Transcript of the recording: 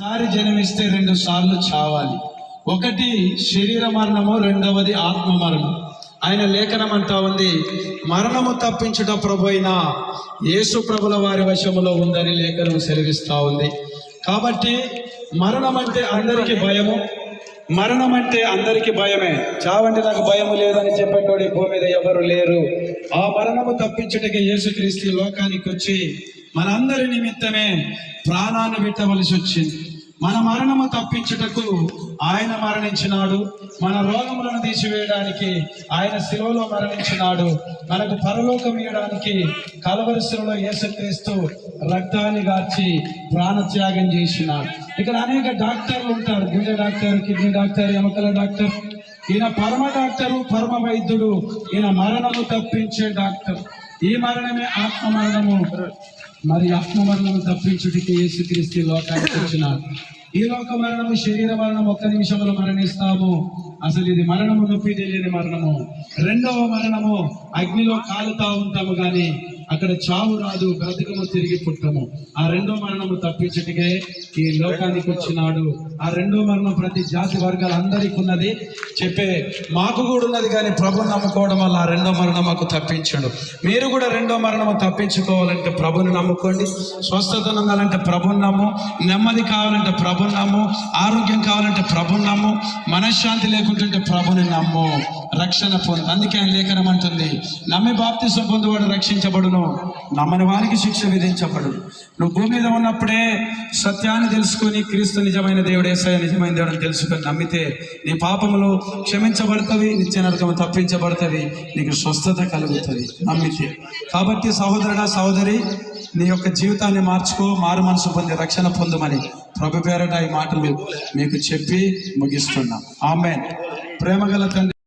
సారి జన్మిస్తే రెండు సార్లు చావాలి. ఒకటి శరీర మరణము రెండవది ఆత్మ మరణం. ఆయన లేఖనం అంటా ఉంది మరణము తప్పించుట ప్రభు యేసు ప్రభుల వారి వశములో ఉందని లేఖనం సెలవిస్తూ ఉంది. కాబట్టి మరణం అంటే అందరికీ భయము మరణం అంటే అందరికీ భయమే. చావంటే నాకు భయము లేదని చెప్పేటోడి భూమి మీద ఎవరు లేరు. ఆ మరణము తప్పించుటకి యేసుక్రీస్తు లోకానికి వచ్చి మనందరి నిమిత్తమే ప్రాణాన్ని పెట్టవలసి వచ్చింది. మన మరణము తప్పించుటకు ఆయన మరణించినాడు. మన రోగములను తీసివేయడానికి ఆయన శిలువలో మరణించినాడు. మనకు పరలోకం ఇవ్వడానికి కలవరిశిలో యేసుక్రీస్తు రక్తాన్ని గార్చి ప్రాణత్యాగం చేసినాడు. ఇక్కడ అనేక డాక్టర్లు ఉంటారు. గుండె డాక్టర్ కిడ్నీ డాక్టర్ ఎముకల డాక్టర్. ఈయన పరమ డాక్టరు పరమ వైద్యుడు. ఈయన మరణము తప్పించే డాక్టర్. ఈ మరణమే ఆత్మ మరణము మరి ఆత్మ మరణము తప్పించుటికి యేసుక్రీస్తు లోకానికి వచ్చినారు ఈ లోక మరణము శరీర మరణం ఒక్క నిమిషంలో మరణిస్తాము. అసలు ఇది మరణము నొప్పి తెలియని మరణము. రెండవ మరణము అగ్నిలో కాలుతా ఉంటాము కానీ అక్కడ చావు రాదు బ్రతకము తిరిగి పుట్టము. ఆ రెండో మరణము తప్పించటికే ఈ లోకానికి వచ్చినాడు. ఆ రెండో మరణం ప్రతి జాతి వర్గాలు అందరికీ ఉన్నది చెప్పే మాకు కూడా ఉన్నది కానీ ప్రభు నమ్ముకోవడం వల్ల ఆ రెండో మరణం మాకు తప్పించడు. మీరు కూడా రెండో మరణము తప్పించుకోవాలంటే ప్రభుని నమ్ముకోండి. స్వస్థత ఉండాలంటే ప్రభుని నమ్ము. నెమ్మది కావాలంటే ప్రభుని నమ్ము. ఆరోగ్యం కావాలంటే ప్రభుని నమ్ము. మనశ్శాంతి లేకుంటుంటే ప్రభుని నమ్ము. రక్షణ పొందు అందుకే ఆయన లేఖనం అంటుంది నమ్మి బాప్తిసం పొందువాడు రక్షించబడును. నమ్మని వారికి శిక్ష విధించబడు నువ్వు భూమి మీద ఉన్నప్పుడే సత్యాన్ని తెలుసుకొని క్రీస్తు నిజమైన దేవుడు ఏసయ నిజమైన దేవుడు అని తెలుసుకొని నమ్మితే నీ పాపములు క్షమించబడతవి నిత్య నరకము తప్పించబడుతుంది నీకు స్వస్థత కలుగుతుంది. నమ్మితే. కాబట్టి సహోదరుడా సహోదరి నీ యొక్క జీవితాన్ని మార్చుకో మారు మనసు పొంది రక్షణ పొందమని ప్రభు పేరట ఈ మాటలు మీకు చెప్పి ముగిస్తున్నాం. ఆమె ప్రేమగల తండ్రి